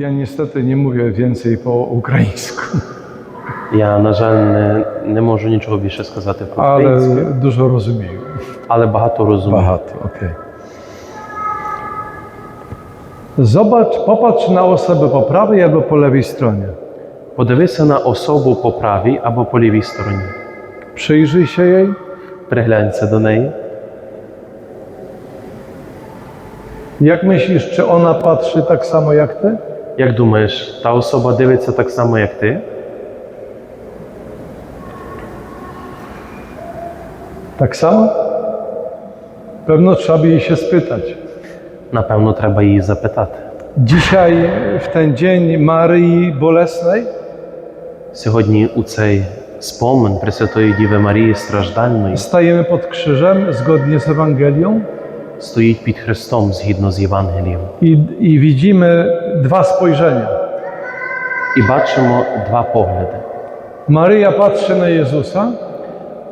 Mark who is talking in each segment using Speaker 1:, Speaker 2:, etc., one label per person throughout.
Speaker 1: Ja niestety nie mówię więcej po ukraińsku,
Speaker 2: Я, на жаль, не, не можу нічого більше сказати про
Speaker 1: ale
Speaker 2: українську,
Speaker 1: dużo rozumiem.
Speaker 2: але багато розумію.
Speaker 1: Bahato, okej. Zobacz, popatrz na osobę po prawej albo po lewej stronie.
Speaker 2: Подивися на особу по правій або по лівій стороні.
Speaker 1: Przyjrzyj się jej.
Speaker 2: Приглянься до неї.
Speaker 1: Jak myślisz, czy ona patrzy tak samo jak ty?
Speaker 2: Як думаєш, та особа дивиться так само, як ти?
Speaker 1: Tak samo? Pewno trzeba by jej się spytać.
Speaker 2: Напевно, треба її запитати.
Speaker 1: Dzisiaj, w ten dzień Maryi Bolesnej,
Speaker 2: Сьогодні у цей спомин Пресвятої Діви Марії страждальної
Speaker 1: stajemy pod krzyżem zgodnie z Ewangelią
Speaker 2: стоїть під Христом згідно з Євангелієм.
Speaker 1: i, i widzimy dwa spojrzenia.
Speaker 2: І бачимо два погляди:
Speaker 1: Maryja patrzy na Jezusa,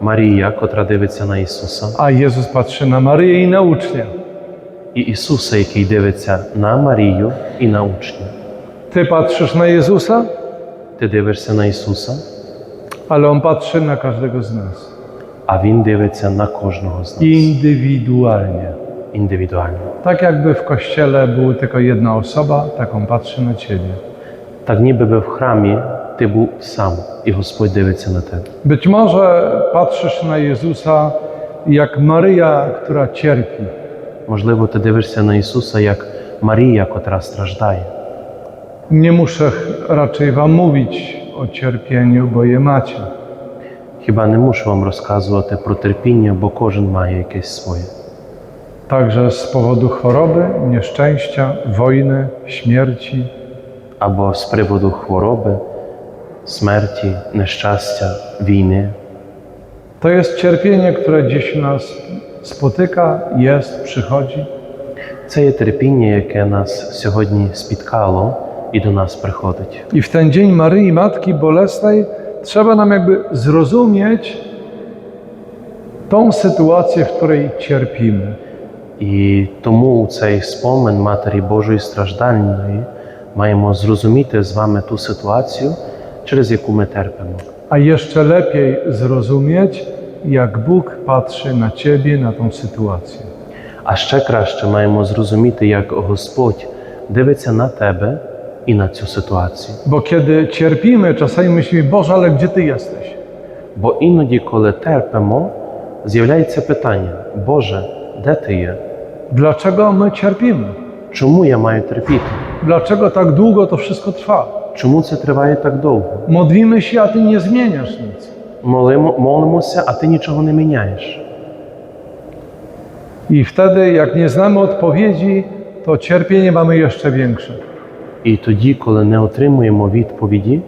Speaker 2: Марія, котра дивиться на Ісуса,
Speaker 1: a Jezus patrzy na Maryję i na ucznia.
Speaker 2: і Ісуса, який дивиться на Марію і на учня.
Speaker 1: Ty patrzysz na Jezusa,
Speaker 2: Ти дивишся на Ісуса,
Speaker 1: ale On patrzy na każdego z nas.
Speaker 2: а Він дивиться на кожного з нас
Speaker 1: Indywidualnie.
Speaker 2: індивідуально.
Speaker 1: Tak jakby w kościele była tylko jedna osoba, tak On patrzy na Ciebie.
Speaker 2: Так ніби би в храмі ти був сам, і Господь дивиться на тебе.
Speaker 1: Być może patrzysz na Jezusa jak Maryja, która cierpi.
Speaker 2: Можливо, ти дивишся на Ісуса як Марія, котра страждає.
Speaker 1: Nie muszę ch- raczej Wam mówić o cierpieniu, bo je macie.
Speaker 2: Хіба не мушу вам розказувати про терпіння, бо кожен має якесь своє.
Speaker 1: Także z powodu choroby, nieszczęścia, wojny, śmierci,
Speaker 2: Або з приводу хвороби, смерті, нещастя, війни.
Speaker 1: To jest cierpienie, które dziś nas spotyka, jest, przychodzi.
Speaker 2: Це є терпіння, яке нас сьогодні спіткало і до нас приходить.
Speaker 1: I w ten dzień Maryi Matki Bolesnej trzeba nam jakby zrozumieć tą sytuację, w której cierpimy.
Speaker 2: І тому у цей спомин Матері Божої страждальної маємо зрозуміти з вами ту ситуацію, через яку ми терпимо.
Speaker 1: A jeszcze lepiej zrozumieć, jak Bóg patrzy na Ciebie, na tą sytuację.
Speaker 2: А ще краще маємо зрозуміти, як Господь дивиться на тебе і на цю ситуацію.
Speaker 1: Bo kiedy cierpimy, czasami myślimy, Boże, ale gdzie Ty jesteś?
Speaker 2: Бо іноді, коли терпимо, з'являється питання: Боже, де ти є?
Speaker 1: Dlaczego my cierpimy?
Speaker 2: Чому я маю терпіти?
Speaker 1: Dlaczego tak długo to wszystko trwa?
Speaker 2: Чому це триває так довго?
Speaker 1: Modlimy się, a Ty nie zmieniasz nic.
Speaker 2: Молимо, молимося, а ти нічого не міняєш.
Speaker 1: I wtedy, jak nie znamy odpowiedzi, to cierpienie mamy jeszcze większe.
Speaker 2: І тоді, коли не отримуємо відповіді,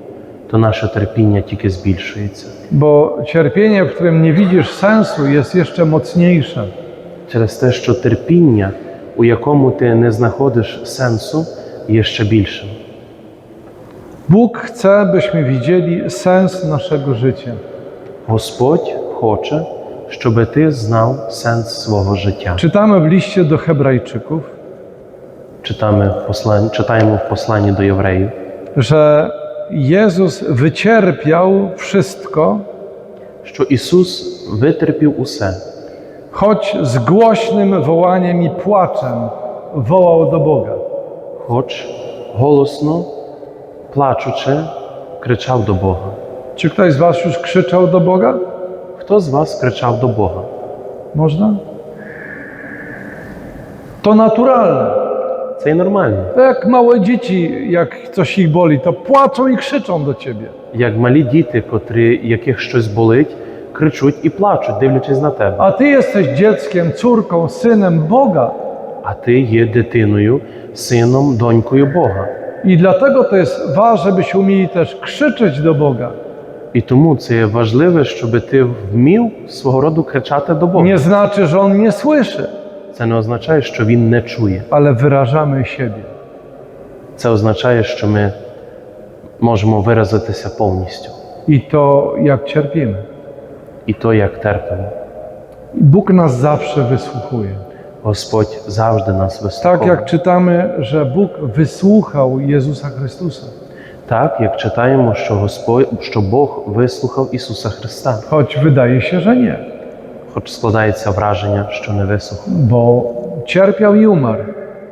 Speaker 2: то наше терпіння тільки збільшується.
Speaker 1: Bo cierpienie, w którym nie widzisz sensu, jest jeszcze mocniejsze.
Speaker 2: Через те, що терпіння, у якому ти не знаходиш сенсу, є ще більшим.
Speaker 1: Bóg chce, byśmy widzieli sens naszego życia.
Speaker 2: Господь хоче, щоб ти знав сенс свого життя.
Speaker 1: Czytamy w liście do Hebrajczyków,
Speaker 2: Читаємо в посланні, читаємо в посланні до євреїв,
Speaker 1: że Jezus wycierpiał wszystko,
Speaker 2: що Ісус витерпів усе,
Speaker 1: choć z głośnym wołaniem i płaczem wołał do Boga.
Speaker 2: хоч голосно, плачучи, кричав до Бога.
Speaker 1: Czy ktoś z Was już krzyczał do Boga?
Speaker 2: Хто з вас кричав до Бога?
Speaker 1: Można? To naturalne.
Speaker 2: Це і нормально.
Speaker 1: To jak małe dzieci, jak coś ich boli, to płaczą i krzyczą do Ciebie.
Speaker 2: Як малі діти, котрі, яких щось болить, кричуть і плачуть, дивлячись на тебе.
Speaker 1: А ти єсеш дітським цурком, сином Бога.
Speaker 2: А ти є дитиною, сином, донькою Бога.
Speaker 1: І для того то є важливо, щоб вміли теж кричати до Бога.
Speaker 2: І тому це є важливе, щоб ти вмів свого роду кричати до Бога.
Speaker 1: Не значить, що він не слышить.
Speaker 2: Це не означає, що він не чує.
Speaker 1: Але виражаємо себе.
Speaker 2: Це означає, що ми можемо виразитися повністю.
Speaker 1: І то як терпімо.
Speaker 2: І то, як терпимо.
Speaker 1: Bóg nas zawsze wysłuchuje.
Speaker 2: Господь завжди нас
Speaker 1: Tak
Speaker 2: вислуховує.
Speaker 1: jak czytamy, że Bóg wysłuchał Jezusa Chrystusa.
Speaker 2: Так, як читаємо, що Господь, що Бог вислухав Ісуса Христа,
Speaker 1: Choć wydaje się, że nie,
Speaker 2: хоч складається враження, що не вислухав,
Speaker 1: bo cierpiał i umarł.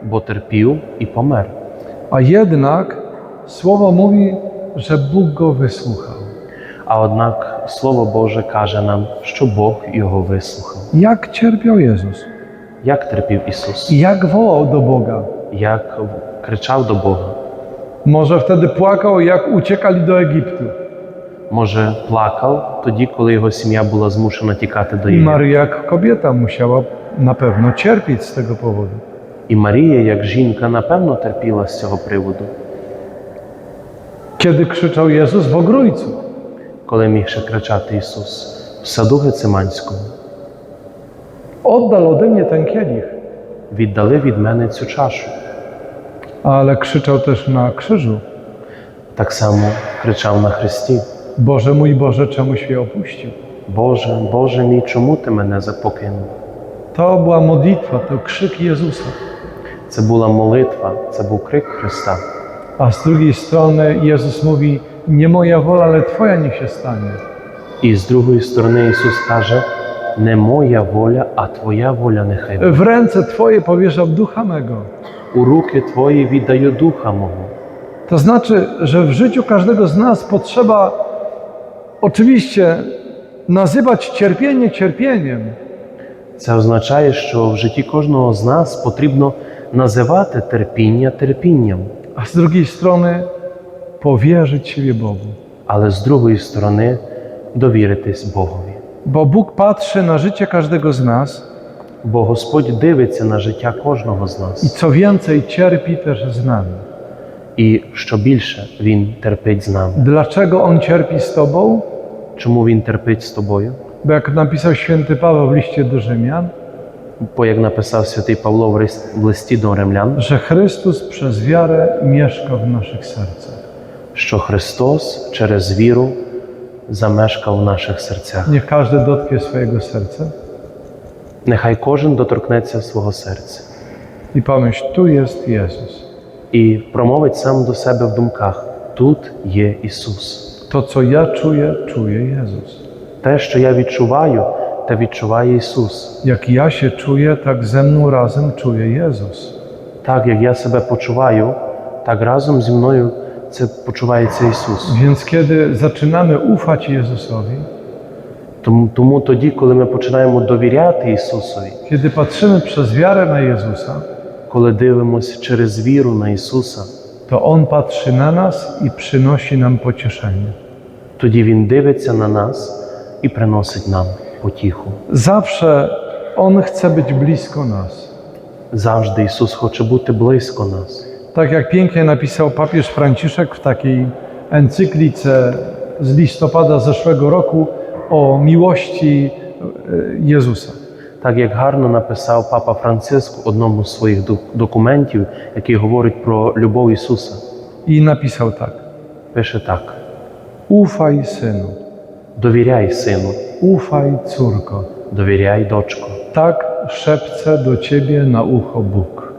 Speaker 2: бо терпів і помер.
Speaker 1: A jednak Słowo mówi, że Bóg go wysłuchał.
Speaker 2: А однак Слово Боже каже нам, що Бог його вислухав.
Speaker 1: Jak cierpiał Jezus?
Speaker 2: Як терпів Ісус,
Speaker 1: jak wołał do Boga?
Speaker 2: як кричав до Бога.
Speaker 1: Może wtedy płakał, jak uciekali do Egiptu.
Speaker 2: Може, плакав тоді, коли його сім'я була змушена тікати до Єгипту.
Speaker 1: Maryja, jak kobieta, musiała na pewno cierpieć z tego powodu.
Speaker 2: І Марія, як жінка, напевно терпіла з цього приводу,
Speaker 1: Kiedy krzyczał Jezus w ogrójcu,
Speaker 2: коли міг ще кричати Ісус в саду Гециманському.
Speaker 1: oddal ode mnie ten kielich,
Speaker 2: Віддали від мене цю чашу.
Speaker 1: ale krzyczał też na krzyżu:
Speaker 2: Так само кричав на Христі:
Speaker 1: Boże mój Boże, czemuś mnie opuścił?
Speaker 2: Боже, Боже мій, чому ти мене запокинув?
Speaker 1: To była modlitwa, to krzyk Jezusa.
Speaker 2: Це була молитва, це був крик Христа.
Speaker 1: A z drugiej strony Jezus mówi: Nie moja wola, ale Twoja niech się stanie.
Speaker 2: І з другої сторони Ісус каже: не моя воля, а Твоя воля нехай буде.
Speaker 1: W ręce Twoje powierzam ducha mego.
Speaker 2: У руки Твої віддаю духа мого.
Speaker 1: To znaczy, że w życiu każdego z nas potrzeba oczywiście nazywać cierpienie cierpieniem,
Speaker 2: Це означає, що в житті кожного з нас потрібно називати терпіння терпінням,
Speaker 1: a z drugiej strony powierzyć siebie Bogu.
Speaker 2: але з другої сторони довіритись Богові.
Speaker 1: Bo Bóg patrzy na życie każdego z nas
Speaker 2: Бо Господь дивиться на життя кожного з
Speaker 1: i
Speaker 2: нас,
Speaker 1: co więcej cierpi też z nami.
Speaker 2: і що більше Він терпить з нами.
Speaker 1: Dlaczego On cierpi z Tobą?
Speaker 2: Чому Він терпить з тобою?
Speaker 1: Bo jak napisał święty Paweł w liście do Rzymian,
Speaker 2: Бо як написав святий Павло в листі до римлян,
Speaker 1: що Христос через віру мешкав в наших серцях.
Speaker 2: Що Христос через віру замешкав в наших серцях.
Speaker 1: Не кожен доткне свого серця.
Speaker 2: Нехай кожен доторкнеться свого серця.
Speaker 1: І пам'ять ту є Ісус.
Speaker 2: І промовить сам до себе в думках: тут є Ісус.
Speaker 1: То, що я чую, чує Ісус.
Speaker 2: Те, що я відчуваю, те відчуває Ісус.
Speaker 1: Jak ja się czuję, tak ze mną razem czuje Jezus.
Speaker 2: Так як я себе почуваю, так разом зі мною це почувається Ісус.
Speaker 1: Więc kiedy zaczynamy ufać Jezusowi,
Speaker 2: Тому, тому тоді, коли ми починаємо довіряти Ісусові,
Speaker 1: kiedy patrzymy przez wiarę na Jezusa,
Speaker 2: коли дивимося через віру на Ісуса,
Speaker 1: to On patrzy na nas i przynosi nam pocieszenie.
Speaker 2: тоді Він дивиться на нас і приносить нам потіху.
Speaker 1: Zawsze On chce być blisko nas.
Speaker 2: Завжди Ісус хоче бути близько нас.
Speaker 1: Tak jak pięknie napisał papież Franciszek w takiej encyklice z listopada zeszłego roku o miłości e, Jezusa.
Speaker 2: Так як гарно написав Папа Франциск в одному з своїх ду- документів, який говорить про любов Ісуса,
Speaker 1: I napisał tak:
Speaker 2: пише так:
Speaker 1: Ufaj synu,
Speaker 2: довіряй, сину,
Speaker 1: ufaj córko.
Speaker 2: довіряй, дочко.
Speaker 1: Tak szepce do ciebie na ucho Bóg.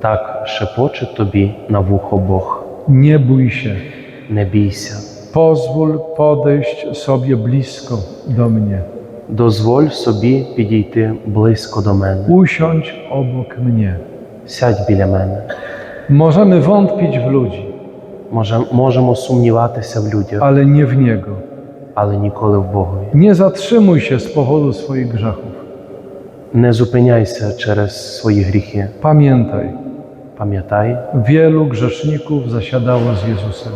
Speaker 2: Так шепоче тобі на вухо Бог.
Speaker 1: Nie bój się,
Speaker 2: Не бійся,
Speaker 1: pozwól podejść sobie blisko do mnie.
Speaker 2: дозволь собі підійти близько до мене.
Speaker 1: Usiądź obok mnie.
Speaker 2: Сядь біля мене.
Speaker 1: Możemy wątpić w ludzi,
Speaker 2: Може, можемо сумніватися в людях,
Speaker 1: ale nie w Niego.
Speaker 2: але ніколи в Богові.
Speaker 1: Nie zatrzymuj się z powodu swoich grzechów.
Speaker 2: Не зупиняйся через свої гріхи.
Speaker 1: Pamiętaj,
Speaker 2: Пам'ятай,
Speaker 1: wielu grzeszników zasiadało z Jezusem.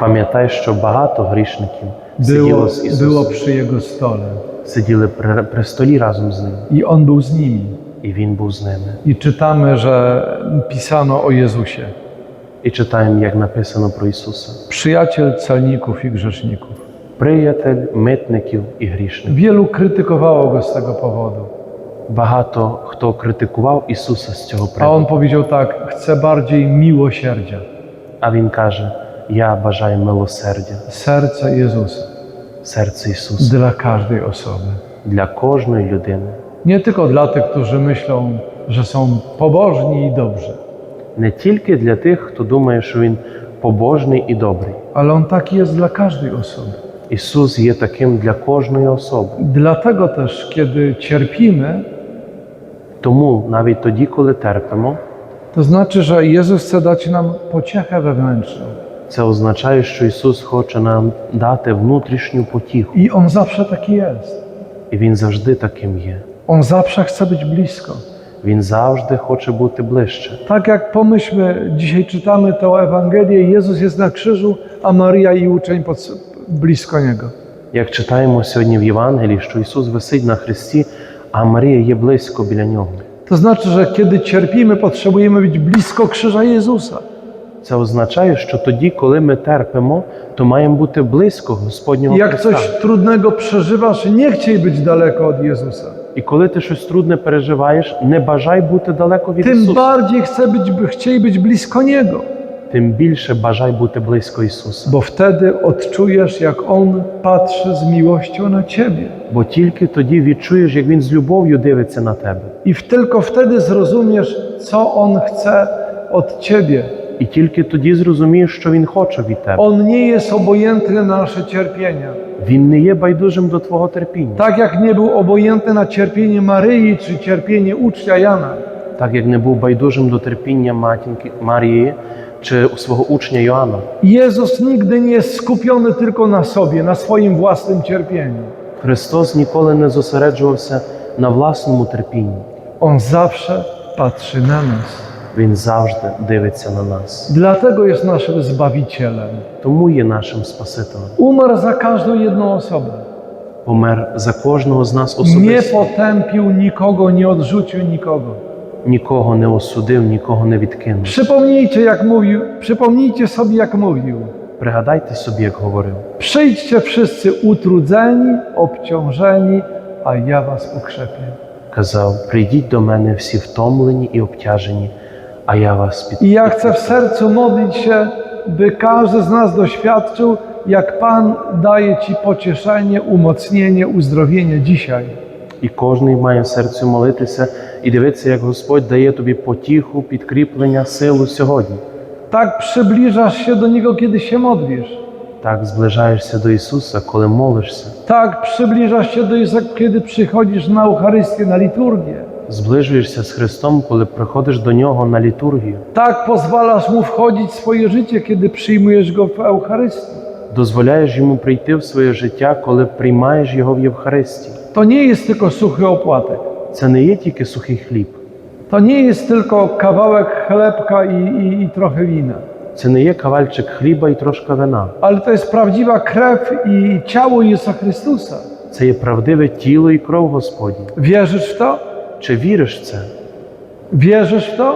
Speaker 2: пам'ятай, що багато грішників сиділо
Speaker 1: Było,
Speaker 2: з
Speaker 1: było
Speaker 2: Ісусом,
Speaker 1: przy Jego stole
Speaker 2: сиділи при, при столі разом з ним,
Speaker 1: i On był z nimi.
Speaker 2: і Він був з ними.
Speaker 1: I czytamy, że pisano o Jezusie.
Speaker 2: І читаємо, як написано про Ісуса:
Speaker 1: Przyjaciel celników i grzeszników.
Speaker 2: приятель митників і грішників.
Speaker 1: Wielu krytykowało Go z tego powodu.
Speaker 2: Багато хто критикував Ісуса з цього
Speaker 1: A
Speaker 2: приводу.
Speaker 1: On powiedział tak, chcę bardziej miłosierdzia.
Speaker 2: А Він каже: Я бажаю милосердя,
Speaker 1: Serce Jezusa
Speaker 2: серце Ісуса
Speaker 1: dla każdej osoby.
Speaker 2: для кожної людини.
Speaker 1: Nie tylko dla tych, którzy myślą, że są pobożni i dobrzy,
Speaker 2: Не тільки для тих, хто думає, що він побожний і добрий.
Speaker 1: ale On taki jest dla każdej osoby.
Speaker 2: Ісус є таким для кожної особи.
Speaker 1: Dlatego też, kiedy cierpimy,
Speaker 2: Тому навіть тоді, коли терпимо,
Speaker 1: to znaczy, że Jezus chce dać nam pociechę wewnętrzną.
Speaker 2: це означає, що Ісус хоче нам дати внутрішню потіху.
Speaker 1: I On zawsze taki jest.
Speaker 2: І Він завжди таким є.
Speaker 1: On zawsze chce być blisko.
Speaker 2: Він завжди хоче бути ближче.
Speaker 1: Tak jak pomyślmy, dzisiaj czytamy tę Ewangelię, Jezus jest na krzyżu, a Maria i uczeń pod, blisko Niego.
Speaker 2: Як читаємо сьогодні в Євангелії, що Ісус висить на хресті, а Марія є близько біля нього.
Speaker 1: To znaczy, że kiedy cierpimy, potrzebujemy być blisko krzyża Jezusa.
Speaker 2: Це означає, що тоді, коли ми терпимо, то маємо бути близько Господнього
Speaker 1: Jak
Speaker 2: Христа.
Speaker 1: coś trudnego przeżywasz, nie chciej być daleko od Jezusa.
Speaker 2: І коли ти щось трудне переживаєш, не бажай бути далеко від
Speaker 1: Tym
Speaker 2: Ісуса.
Speaker 1: bardziej chcę być, by chciej być blisko Niego,
Speaker 2: Тим більше бажай бути близько Ісуса.
Speaker 1: bo wtedy odczujesz, jak On patrzy z miłością na Ciebie.
Speaker 2: Бо тільки тоді відчуєш, як Він з любов'ю дивиться на тебе.
Speaker 1: W, tylko wtedy zrozumiesz, co On chce od Ciebie.
Speaker 2: І тільки тоді зрозумієш, що Він хоче від тебе.
Speaker 1: Nie jest obojętny na nasze cierpienia.
Speaker 2: Він не є байдужим до твого терпіння,
Speaker 1: Tak jak nie był obojętny na cierpienie Maryi czy cierpienie ucznia Jana.
Speaker 2: так як не був байдужим до терпіння матінки Марії чи у свого учня Йоанна.
Speaker 1: Jezus nigdy nie jest skupiony tylko na sobie, na swoim własnym cierpieniu.
Speaker 2: Христос ніколи не зосереджувався на власному терпінні.
Speaker 1: On zawsze patrzy na nas.
Speaker 2: Він завжди дивиться на нас.
Speaker 1: Dlatego jest naszym Zbawicielem.
Speaker 2: Тому є нашим Спасителем.
Speaker 1: Umarł za każdą jedną osobę.
Speaker 2: Помер за кожного з нас
Speaker 1: Nie
Speaker 2: особисто.
Speaker 1: potępił nikogo, nie odrzucił nikogo.
Speaker 2: Нікого не осудив, нікого не відкинув.
Speaker 1: Przypomnijcie, jak mówił, przypomnijcie sobie, jak mówił.
Speaker 2: Пригадайте собі, як говорив.
Speaker 1: Przyjdźcie wszyscy utrudzeni, obciążeni, a ja was pokrzepię.
Speaker 2: Казав: прийдіть до мене всі втомлені і обтяжені, а я вас під...
Speaker 1: I ja chcę w sercu modlić się, by każdy z nas doświadczył, jak Pan daje Ci pocieszenie, umocnienie, uzdrowienie dzisiaj.
Speaker 2: І кожний має в серці молитися і дивитися, як Господь дає тобі потіху, підкріплення, силу сьогодні.
Speaker 1: Przybliżasz się do Niego, kiedy się modlisz.
Speaker 2: Так зближаєшся до Ісуса, коли молишся.
Speaker 1: Przybliżasz się do Jezusa, kiedy przychodzisz na Eucharystię, na liturgię.
Speaker 2: Зближуєшся з Христом, коли приходиш до Нього на літургію.
Speaker 1: Tak pozwalasz Mu wchodzić w swoje życie, kiedy przyjmujesz Go w Eucharystii.
Speaker 2: Дозволяєш йому прийти в своє життя, коли приймаєш його в Євхаристії.
Speaker 1: To nie jest tylko suchy opłatek.
Speaker 2: Це не є тільки сухий хліб,
Speaker 1: To nie jest tylko kawałek chlebka i, i, i trochę wina.
Speaker 2: це не є кавальчик хліба і трошка вина.
Speaker 1: Ale to jest prawdziwa krew i ciało Jezusa Chrystusa.
Speaker 2: Це є правдиве тіло і кров Господні.
Speaker 1: Wierzysz w to?
Speaker 2: Чи віриш в це?
Speaker 1: Wierzysz w to?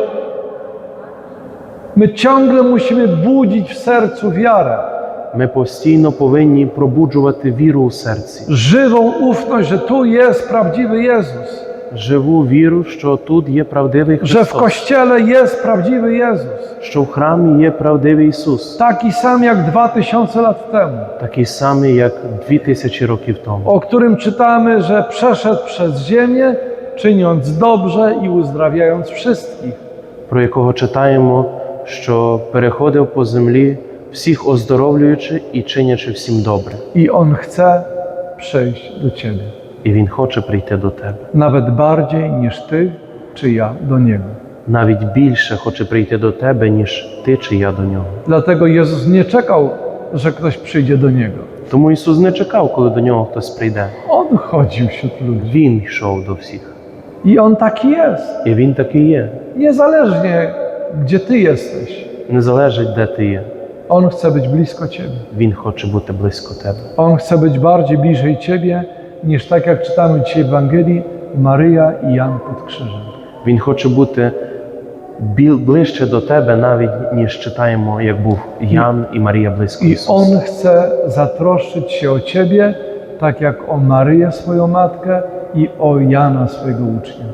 Speaker 1: My ciągle musimy budzić w sercu wiarę,
Speaker 2: Ми постійно повинні пробуджувати віру у серці,
Speaker 1: żywą ufność, że tu jest prawdziwy Jezus,
Speaker 2: живу віру, що тут є правдивий
Speaker 1: że w
Speaker 2: Христос,
Speaker 1: kościele jest prawdziwy Jezus,
Speaker 2: що в храмі є правдивий Ісус,
Speaker 1: taki sam jak dwa tysiące lat temu,
Speaker 2: такий самий, як дві тисячі років тому,
Speaker 1: o którym czytamy, że przeszedł przez ziemię, czyniąc dobrze i uzdrawiając wszystkich.
Speaker 2: про якого читаємо, що переходив по землі, всіх оздоровлюючи і чинячи всім добре.
Speaker 1: I On chce przyjść do Ciebie,
Speaker 2: І Він хоче прийти до тебе.
Speaker 1: nawet bardziej niż Ty czy ja do Niego.
Speaker 2: Навіть більше хоче прийти до тебе, ніж ти чи я до нього.
Speaker 1: Dlatego Jezus nie czekał, że ktoś przyjdzie do Niego.
Speaker 2: Тому Ісус не чекав, коли до нього хтось прийде.
Speaker 1: On chodził wśród ludzi.
Speaker 2: Він йшов до всіх.
Speaker 1: I On taki jest.
Speaker 2: І він такий є.
Speaker 1: Niezależnie, gdzie Ty jesteś.
Speaker 2: Не залежить, де ти є.
Speaker 1: On chce być blisko Ciebie.
Speaker 2: Він хоче бути близько тебе.
Speaker 1: On chce być bardziej bliżej Ciebie, niż tak jak czytamy dzisiaj w Ewangelii, Maryja i Jan pod krzyżem.
Speaker 2: Він хоче бути біл- ближче до тебе, навіть ніж читаємо, як був Ян і Марія близько
Speaker 1: I
Speaker 2: Ісуса.
Speaker 1: On chce zatroszczyć się o Ciebie, tak jak o Maryję, swoją matkę, i o Jana, swojego ucznia.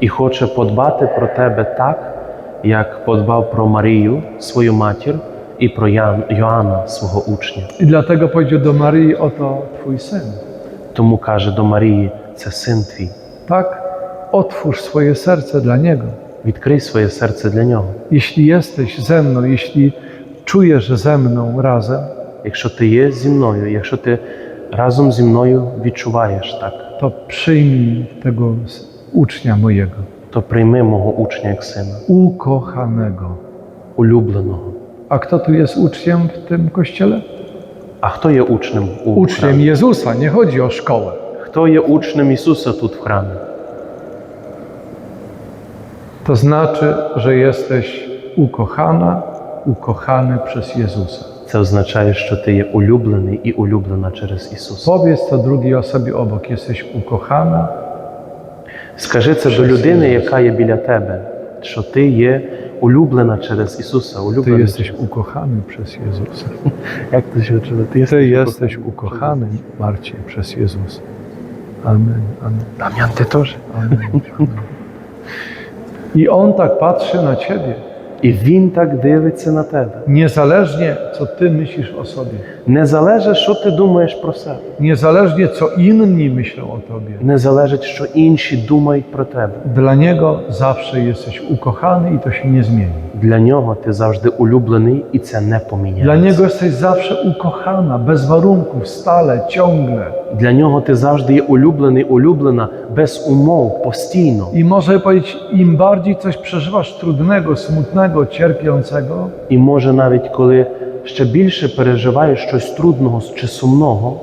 Speaker 2: І хоче подбати про тебе так, як подбав про Марію, свою матір, і про Ян, Йоанна, свого учня.
Speaker 1: I dlatego powiedział do Maryi, oto Twój syn.
Speaker 2: Тому каже до Марії: це син твій.
Speaker 1: Tak? otwórz swoje serce dla Niego.
Speaker 2: Відкрий своє серце для нього.
Speaker 1: Jeśli jesteś ze mną, jeśli czujesz ze mną razem,
Speaker 2: Якщо ти є зі мною, якщо ти разом зі мною відчуваєш так,
Speaker 1: to przyjmij tego ucznia mojego,
Speaker 2: то прийми мого учня як сина,
Speaker 1: ukochanego.
Speaker 2: улюбленого.
Speaker 1: A kto tu jest uczniem w tym kościele?
Speaker 2: А хто є учнем у
Speaker 1: Uczniem
Speaker 2: храмі?
Speaker 1: Jezusa, nie chodzi o szkołę.
Speaker 2: Хто є учнем Ісуса тут в храмі?
Speaker 1: To znaczy, że jesteś ukochana, ukochany przez Jezusa.
Speaker 2: Це означає, що ти є улюблений і улюблена через Ісуса.
Speaker 1: Powiedz to drugiej osobie obok. Jesteś ukochana,
Speaker 2: Скажи це до людини, яка є біля тебе, що ти є улюблена через Ісуса.
Speaker 1: ty
Speaker 2: Улюблена.
Speaker 1: jesteś ukochany przez Jezusa.
Speaker 2: Як ти się odczuwa? Ty
Speaker 1: Ty jesteś ukochany, Marcin, przez Jezusa. Amen, amen,
Speaker 2: Дам'ян, ти теж.
Speaker 1: amen, amen. I On tak patrzy na Ciebie,
Speaker 2: І Він так дивиться на тебе.
Speaker 1: niezależnie co Ty myślisz o sobie,
Speaker 2: Не залежить, що ти думаєш про себе.
Speaker 1: niezależnie co inni myślą o Tobie.
Speaker 2: Не залежить, що інші думають про тебе.
Speaker 1: Dla Niego zawsze jesteś ukochany i to się nie zmieni.
Speaker 2: Для нього ти завжди улюблений, і це не
Speaker 1: Dla
Speaker 2: поміняється.
Speaker 1: Niego jesteś zawsze ukochana, bez warunków, stale, ciągle.
Speaker 2: Для нього ти завжди є улюблений, улюблена, без умов, постійно.
Speaker 1: I może powiedzieć, im bardziej coś przeżywasz trudnego, smutnego, cierpiącego,
Speaker 2: І може навіть коли ще більше переживаєш щось трудного чи сумного,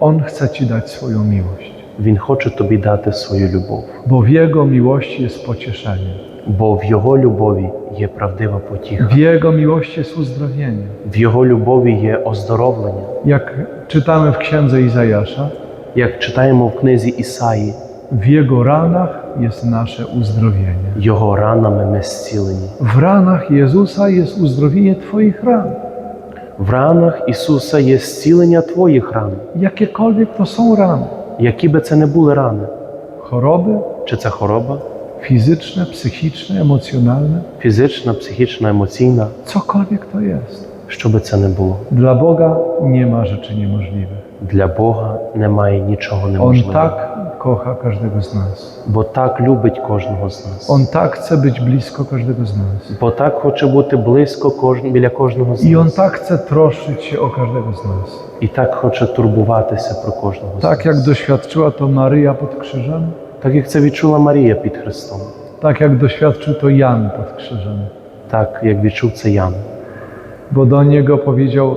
Speaker 1: On chce Ci dać swoją miłość.
Speaker 2: він хоче тобі дати свою любов.
Speaker 1: Bo w Jego miłości jest pocieszenie.
Speaker 2: Бо в його любові є правдива потіха,
Speaker 1: W Jego miłości jest uzdrowienie.
Speaker 2: в його любові є оздоровлення.
Speaker 1: Jak czytamy w księdze Izajasza,
Speaker 2: Як читаємо в книзі Ісаї,
Speaker 1: w Jego ranach jest nasze uzdrowienie.
Speaker 2: його ранами ми зцілені.
Speaker 1: W ranach Jezusa jest uzdrowienie Twoich ran.
Speaker 2: В ранах Ісуса є зцілення твоїх ран,
Speaker 1: Jakiekolwiek to są rany.
Speaker 2: які би це не були рани,
Speaker 1: Choroby
Speaker 2: чи це хвороба,
Speaker 1: fizyczne, psychiczne, emocjonalne,
Speaker 2: фізична, психічна, емоційна,
Speaker 1: cokolwiek to jest.
Speaker 2: що би це не було.
Speaker 1: Boga nie ma rzeczy niemożliwych.
Speaker 2: Для Бога немає нічого неможливого.
Speaker 1: tak kocha każdego z nas.
Speaker 2: Бо так любить кожного з нас.
Speaker 1: On tak chce być blisko każdego z nas.
Speaker 2: Бо так хоче бути близько кож... біля кожного з
Speaker 1: I On
Speaker 2: нас.
Speaker 1: tak chce troszczyć się o każdego z nas.
Speaker 2: І tak хоче турбуватися про кожного з нас.
Speaker 1: jak doświadczyła to Maryja pod krzyżem,
Speaker 2: Так як це відчула Марія під Христом,
Speaker 1: tak jak doświadczył to Jan pod krzyżem.
Speaker 2: так як відчув це Ян.
Speaker 1: Bo do niego powiedział: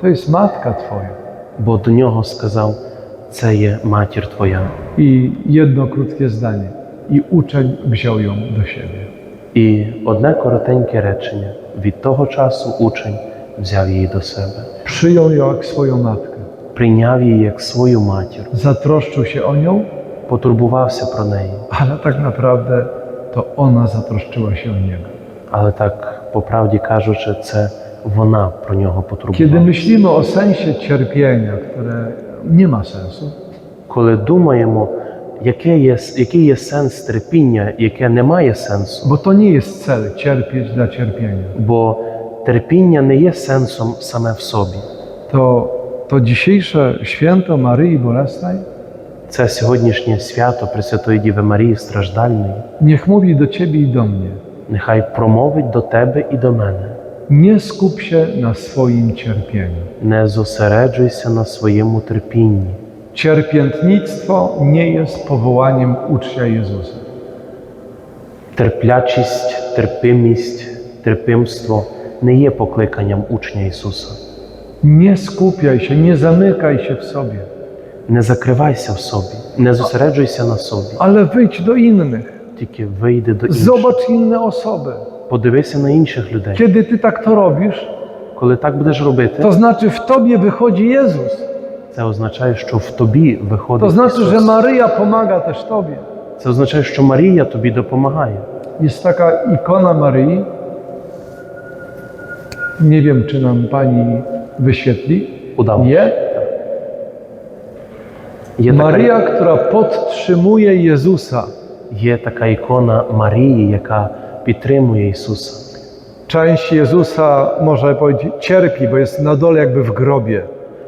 Speaker 1: To jest matka Twoja.
Speaker 2: Бо до нього сказав: Це є матір твоя.
Speaker 1: I jedno krótkie zdanie. I uczeń wziął ją do siebie.
Speaker 2: І одне коротеньке речення. Від того часу учень взяв її до себе,
Speaker 1: Przyjął ją jak swoją matkę.
Speaker 2: прийняв її як свою матір,
Speaker 1: Zatroszczył się o nią,
Speaker 2: потурбувався про неї.
Speaker 1: ale tak naprawdę to ona zatroszczyła się o niego.
Speaker 2: Але так, по правді кажучи, це вона про нього
Speaker 1: Kiedy myślimy o sensie cierpienia, które nie ma sensu,
Speaker 2: Коли думаємо, яке є, який є сенс терпіння, яке не має сенсу,
Speaker 1: bo to nie jest cel cierpieć dla cierpienia,
Speaker 2: бо терпіння не є сенсом саме в собі.
Speaker 1: to, to dzisiejsze święto Maryi Bolesnej
Speaker 2: Це сьогоднішнє свято Пресвятої Діви Марії страждальної.
Speaker 1: niech mówi do Ciebie i do mnie.
Speaker 2: Nechaj промовить до тебе і до мене.
Speaker 1: Nie skup się na swoim cierpieniu.
Speaker 2: Не зосереджуйся на своєму терпінні.
Speaker 1: Cierpiętnictwo nie jest powołaniem ucznia Jezusa.
Speaker 2: Терплячість, терпимість, терпимство не є покликанням учня Ісуса.
Speaker 1: Nie skupiaj się, nie zamykaj się w sobie,
Speaker 2: не закривайся в собі, не зосереджуйся на собі,
Speaker 1: але вийдь до інших.
Speaker 2: Тільки вийди до інших.
Speaker 1: Зобач інші особи.
Speaker 2: Подивися на інших людей.
Speaker 1: Коли ти так то робиш,
Speaker 2: коли так будеш робити,
Speaker 1: то значить в тобі виходить Ісус.
Speaker 2: Це означає, що в тобі виходить.
Speaker 1: То
Speaker 2: значить,
Speaker 1: що Марія допомагає теж тобі.
Speaker 2: Це означає, що Марія тобі допомагає.
Speaker 1: Є така ікона Марії. Не wiem, czy nam pani wyświetli.
Speaker 2: Udało się.
Speaker 1: Nie?
Speaker 2: Є така,
Speaker 1: Maryja, która podtrzymuje Jezusa.
Speaker 2: є така ікона Марії, яка підтримує Ісуса.
Speaker 1: Część Jezusa, można powiedzieć, cierpi, bo jest na dole jakby w grobie.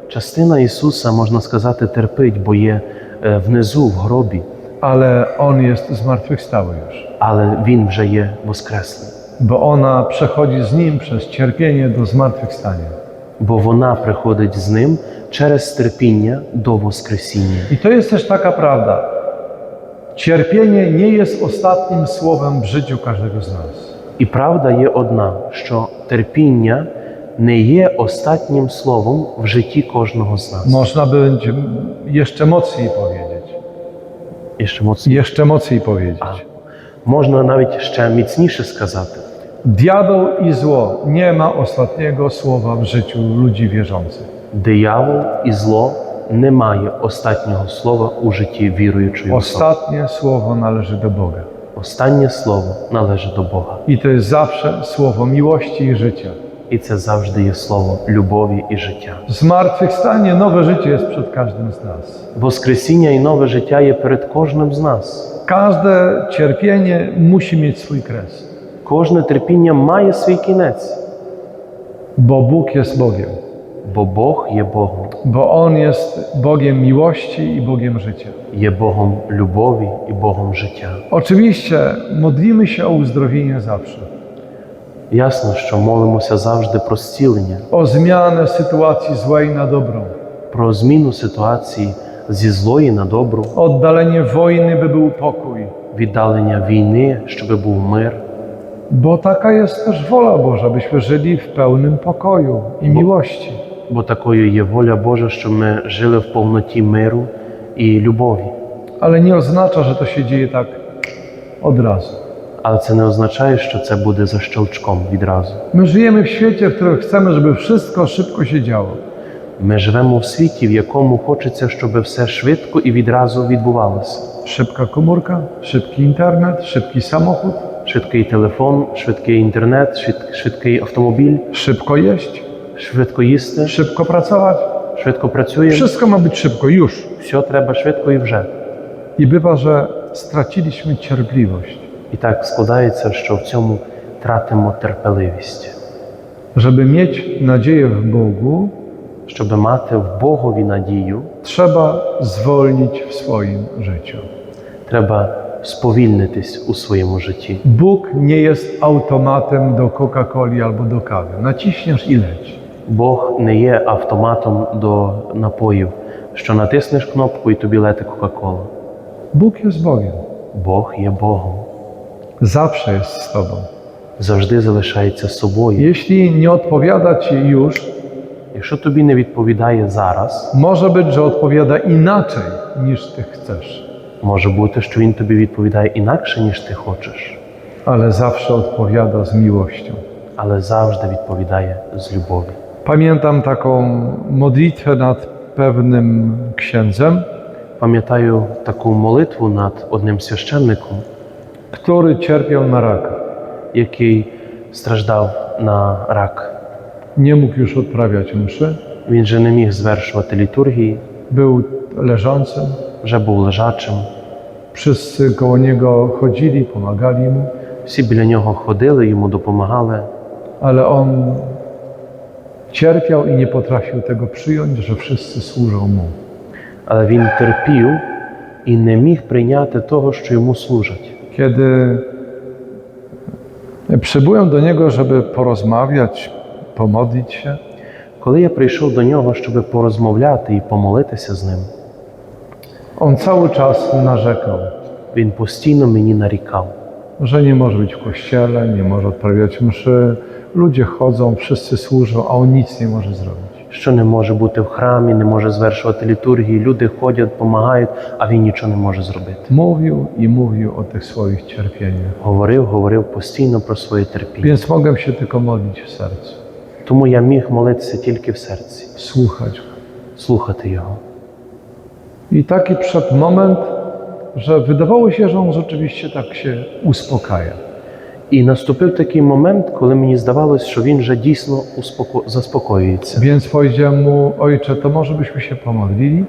Speaker 2: Частина Ісуса, можна сказати, терпить, бо є е, внизу в гробі.
Speaker 1: ale On jest zmartwychwstały już,
Speaker 2: але Він вже є Воскреслий.
Speaker 1: bo ona przechodzi z Nim przez cierpienie do zmartwychwstania.
Speaker 2: Бо вона приходить з ним через терпіння до Воскресіння.
Speaker 1: I to jest też taka prawda. Cierpienie nie jest ostatnim słowem w życiu każdego z nas.
Speaker 2: І правда є одна, що терпіння не є останнім словом в житті кожного з нас.
Speaker 1: Można będzie jeszcze mocniej powiedzieć.
Speaker 2: І ще моцно.
Speaker 1: Jeszcze mocniej powiedzieć.
Speaker 2: Можна навіть ще міцніше сказати.
Speaker 1: Diabeł i zło nie ma ostatniego słowa w życiu ludzi wierzących.
Speaker 2: Диявол і зло не має останнього слова у житті віруючої особи.
Speaker 1: Ostatnie słowo należy do Boga.
Speaker 2: Останнє слово належить до Бога.
Speaker 1: I to jest zawsze słowo miłości i życia.
Speaker 2: І це завжди є слово любові і життя.
Speaker 1: Zmartwychwstanie, nowe życie jest przed każdym z nas.
Speaker 2: Воскресіння і нове життя є перед кожним з нас.
Speaker 1: Każde cierpienie musi mieć swój kres,
Speaker 2: Кожне терпіння має свій кінець,
Speaker 1: bo Bóg jest Bogiem.
Speaker 2: бо Бог є Богом,
Speaker 1: Bo On jest Bogiem miłości i Bogiem życia.
Speaker 2: є Богом любові і Богом життя.
Speaker 1: Oczywiście modlimy się o uzdrowienie zawsze,
Speaker 2: Ясно, що молимося завжди про зцілення,
Speaker 1: o zmianę sytuacji złej na dobrą,
Speaker 2: про зміну ситуації зі злої на добру,
Speaker 1: oddalenie wojny, by był pokój.
Speaker 2: віддалення війни, щоб був мир.
Speaker 1: Bo taka jest też wola Boża, byśmy żyli w pełnym pokoju i miłości.
Speaker 2: Бо такою є воля Божа, щоб ми жили в повноті миру і любові.
Speaker 1: Ale nie oznacza, że to się dzieje tak od razu.
Speaker 2: Але це не означає, що це буде за щелчком відразу.
Speaker 1: My żyjemy w świecie, w którym chcemy, żeby wszystko szybko się działo.
Speaker 2: Ми живемо в світі, в якому хочеться, щоб все швидко і відразу відбувалося.
Speaker 1: Szybka komórka, szybki internet, szybki samochód,
Speaker 2: Швидкий телефон, швидкий інтернет, швид- швидкий автомобіль,
Speaker 1: szybko jeść,
Speaker 2: швидко їсти,
Speaker 1: szybko pracować.
Speaker 2: швидко працюємо.
Speaker 1: Wszystko ma być szybko, już.
Speaker 2: Все треба швидко і вже.
Speaker 1: I bywa, że straciliśmy cierpliwość.
Speaker 2: І так складається, що в цьому тратимо терпеливість.
Speaker 1: Żeby mieć nadzieję w Bogu,
Speaker 2: Щоб мати в Богові надію,
Speaker 1: trzeba zwolnić w swoim życiu.
Speaker 2: треба sповільнитись у своєму житті.
Speaker 1: Bóg nie jest automatem do Coca-Coli albo do kawy. Naciśniesz i leć.
Speaker 2: Бог не є автоматом до напоїв, що натиснеш кнопку і тобі лети Кока-Кола.
Speaker 1: Bóg jest Bogiem.
Speaker 2: Бог є Богом,
Speaker 1: Zawsze jest z Tobą.
Speaker 2: завжди залишається собою.
Speaker 1: Jeśli nie odpowiada Ci już,
Speaker 2: Якщо тобі не відповідає зараз,
Speaker 1: może być, że odpowiada inaczej niż Ty chcesz,
Speaker 2: може бути, що він тобі відповідає інакше, ніж ти хочеш,
Speaker 1: ale zawsze odpowiada z miłością.
Speaker 2: але завжди відповідає з любові.
Speaker 1: Pamiętam taką modlitwę nad pewnym księdzem,
Speaker 2: Пам'ятаю таку молитву над одним священником,
Speaker 1: który cierpiał na raka.
Speaker 2: який страждав на рак.
Speaker 1: Nie mógł już odprawiać mszy,
Speaker 2: Він же не міг звершувати літургії,
Speaker 1: był leżącym.
Speaker 2: вже був лежачим.
Speaker 1: Wszyscy koło niego chodzili, pomagali mu,
Speaker 2: Всі біля нього ходили, йому допомагали,
Speaker 1: ale on cierpiał i nie potrafił tego przyjąć, że wszyscy służą mu.
Speaker 2: але він терпів і не міг прийняти того, що йому служать.
Speaker 1: Kiedy przybyłem do niego, żeby porozmawiać, pomodlić się,
Speaker 2: Коли я прийшов до нього, щоб порозмовляти і помолитися з ним,
Speaker 1: on cały czas narzekał,
Speaker 2: він постійно мені нарікав,
Speaker 1: że nie może być w kościele, nie może odprawiać mszy. Ludzie chodzą, wszyscy służą, a on nic nie może zrobić.
Speaker 2: що не може бути в храмі, не може звершувати літургії. Люди ходять, допомагають, а він нічого не може зробити.
Speaker 1: Mówił i mówił o tych swoich cierpieniach.
Speaker 2: Говорив, говорив постійно про своє терпіння.
Speaker 1: Więc mogłem się tylko modlić w sercu,
Speaker 2: Тому я міг молитися тільки в серці,
Speaker 1: słuchać go.
Speaker 2: слухати його.
Speaker 1: I taki przyszedł moment, że wydawało się, że on rzeczywiście tak się uspokaja.
Speaker 2: І наступив такий момент, коли мені здавалось, що він вже дійсно успоко... заспокоюється.
Speaker 1: Więc powiedziałem mu, ojcze, to może byśmy się pomodlili?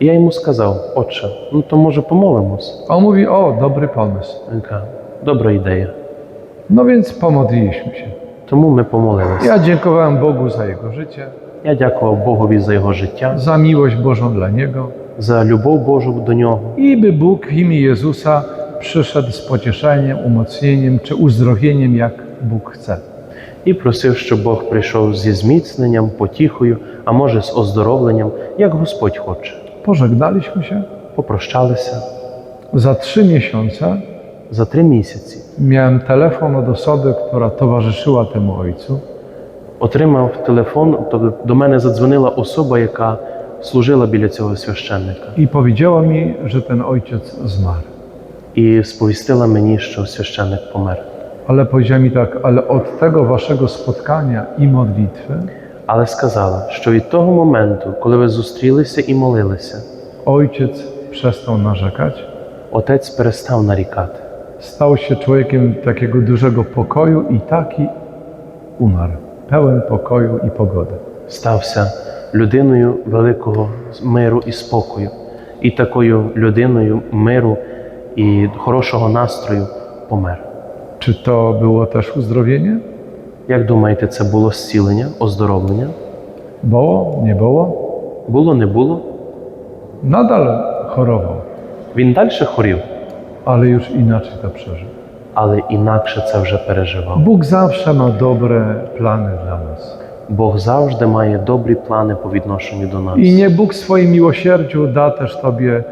Speaker 2: І я йому сказав: Отче, ну то може помолимось.
Speaker 1: A on mówi, o, dobry pomysł.
Speaker 2: Він каже, добра ідея.
Speaker 1: No więc pomodliliśmy się.
Speaker 2: Тому ми помолилися.
Speaker 1: Ja dziękowałem Bogu za jego życie,
Speaker 2: Я дякував Богові за його життя,
Speaker 1: za miłość Bożą dla niego,
Speaker 2: за любов Божу до нього,
Speaker 1: i by Bóg w imię Jezusa przyszedł z pocieszeniem, umocnieniem czy uzdrowieniem, jak Bóg chce.
Speaker 2: і просив, щоб Бог прийшов зі зміцненням, потіхою, а може з оздоровленням, як Господь хоче.
Speaker 1: Pożegnaliśmy się.
Speaker 2: Попрощалися
Speaker 1: Za trzy miesiące
Speaker 2: за три місяці.
Speaker 1: miałem telefon od osoby, która towarzyszyła temu ojcu.
Speaker 2: Отримав телефон, то до мене задзвонила особа, яка служила біля цього священника,
Speaker 1: i powiedziała mi, że ten ojciec zmarł.
Speaker 2: і сповістила мені, що священник помер.
Speaker 1: Ale powiedziała mi tak, ale od tego waszego spotkania i modlitwy
Speaker 2: Але сказала, що від того моменту, коли ви зустрілися і молилися,
Speaker 1: ojciec przestał narzekać,
Speaker 2: отець перестав нарікати,
Speaker 1: stał się człowiekiem takiego dużego pokoju i taki umarł. Pełen pokoju i pogody.
Speaker 2: стався людиною великого миру і спокою, і такою людиною миру і хорошого настрою помер.
Speaker 1: Czy to było też uzdrowienie?
Speaker 2: Як думаєте, це було зцілення, оздоровлення?
Speaker 1: Było? Nie było?
Speaker 2: Було, не було?
Speaker 1: Nadal chorował,
Speaker 2: Він далі хворів,
Speaker 1: ale już inaczej to przeżył.
Speaker 2: але інакше це вже переживав.
Speaker 1: Bóg zawsze ma dobre plany dla nas.
Speaker 2: Бог завжди має добрі плани по відношенню до нас.
Speaker 1: I nie Bóg w swoim miłosierdziu da też Tobie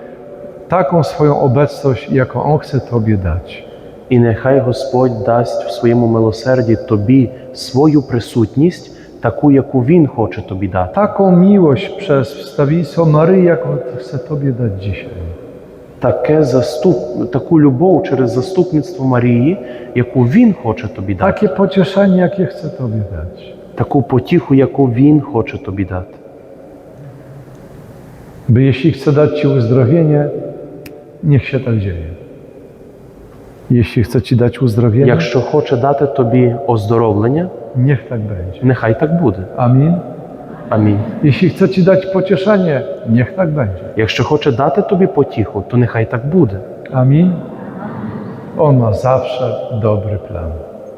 Speaker 1: taką swoją obecność, jaką On chce Tobie dać.
Speaker 2: І нехай Господь дасть в своєму милосерді тобі свою присутність, таку, яку Він хоче тобі дати.
Speaker 1: Taką miłość przez wstawiennictwo Maryi, jaką chce Tobie dać dzisiaj.
Speaker 2: Таке заступ, таку любов через заступництво Марії, яку Він хоче тобі дати,
Speaker 1: Takie pocieszenie, jakie chce Tobie dać.
Speaker 2: Таку потіху, яку Він хоче тобі dати.
Speaker 1: By jeśli chce dać Ci uzdrowienie, niech się tak dzieje. Jeśli chce Ci dać uzdrowienie,
Speaker 2: Якщо хоче дати тобі оздоровлення,
Speaker 1: niech tak będzie.
Speaker 2: нехай так буде.
Speaker 1: Amin.
Speaker 2: Амінь.
Speaker 1: Jeśli chce Ci dać pocieszenie, niech tak będzie.
Speaker 2: Якщо хоче дати тобі потіху, то нехай так буде.
Speaker 1: Amin. On ma zawsze dobry plan.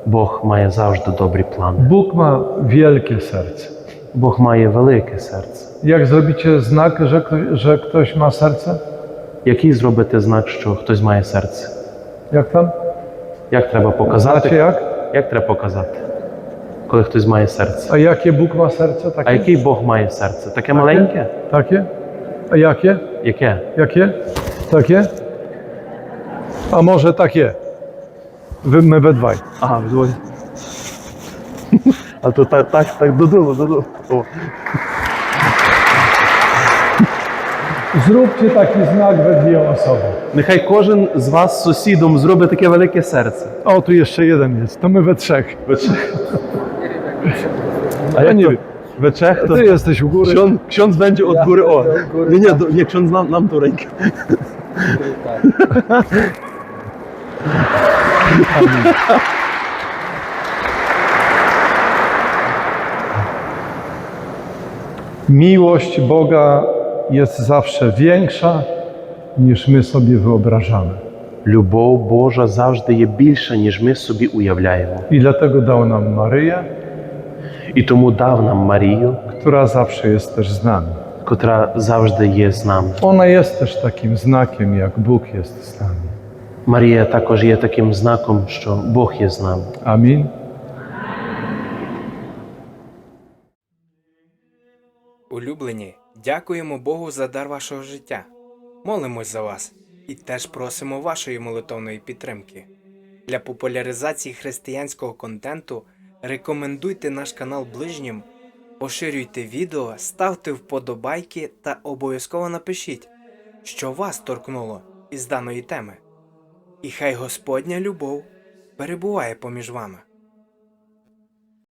Speaker 2: Бог має завжди добрі плани.
Speaker 1: Bóg ma wielkie serce.
Speaker 2: Бог має велике серце.
Speaker 1: Jak zrobicie znak, że ktoś, że ktoś ma serce?
Speaker 2: Який зробити знак, що хтось має серце?
Speaker 1: Jak tam?
Speaker 2: Як треба
Speaker 1: Znacie
Speaker 2: показати?
Speaker 1: jak?
Speaker 2: Як треба показати, коли хтось має серце?
Speaker 1: A jakie Bóg ma serce?
Speaker 2: А
Speaker 1: Takie?
Speaker 2: який Бог має серце? Таке маленьке?
Speaker 1: Takie? A jakie?
Speaker 2: Яке?
Speaker 1: Jakie? Takie? A może takie? Wy, my we dwaj.
Speaker 2: Ага, вдвоє. А то так, так, так додолу, додолу. О.
Speaker 1: Zróbcie taki znak we dwie osoby.
Speaker 2: Нехай кожен з вас з сусідом зробить таке велике серце.
Speaker 1: O, tu jeszcze jeden jest. To my we trzech.
Speaker 2: We trzech.
Speaker 1: A
Speaker 2: A jak
Speaker 1: nie
Speaker 2: to?
Speaker 1: wiem.
Speaker 2: We trzech to
Speaker 1: Ty jesteś u góry.
Speaker 2: ksiądz, ksiądz będzie od góry. O, nie, nie, do- nie ksiądz nam, nam tą rękę.
Speaker 1: Miłość Boga jest zawsze większa niż my sobie wyobrażamy.
Speaker 2: Любов Божа завжди є більша, ніж ми собі uявляємо.
Speaker 1: I dlatego dał nam Maryję,
Speaker 2: І тому дав нам Марію,
Speaker 1: która zawsze jest też z nami.
Speaker 2: котра завжди є з нами.
Speaker 1: Ona jest też takim znakiem, jak Bóg jest z nami.
Speaker 2: Марія також є таким знаком, що Бог є з нами.
Speaker 1: Amin.
Speaker 3: Улюблені, дякуємо Богу за дар вашого життя. Молимось за вас і теж просимо вашої молитовної підтримки. Для популяризації християнського контенту рекомендуйте наш канал ближнім, поширюйте відео, ставте вподобайки та обов'язково напишіть, що вас торкнуло із даної теми. І хай Господня любов перебуває поміж вами.